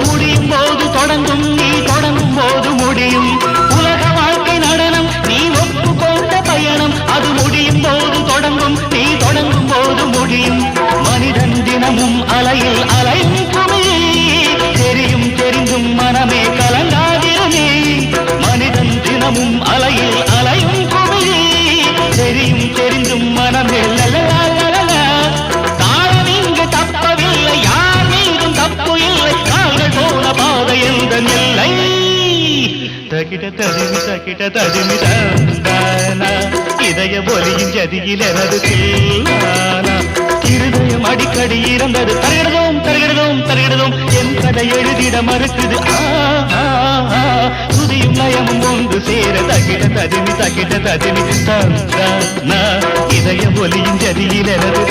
முடியும் போது தொடங்கும் நீ தகிட தடிமி தகிட தடிமி இதய ஒலியின் ஜதியில் எனது இருதயம் அடிக்கடி இறந்தது. தருகிறதும் தருகிறதும் தருகிறதும் என் கதை எழுதிட மறுக்குது. ஆ, ஆ, துதியும் லயமும் ஒன்று சேர தகிட ததிமி தகிட ததிமி தந்த இதய ஒலியின் ஜதியில் எனது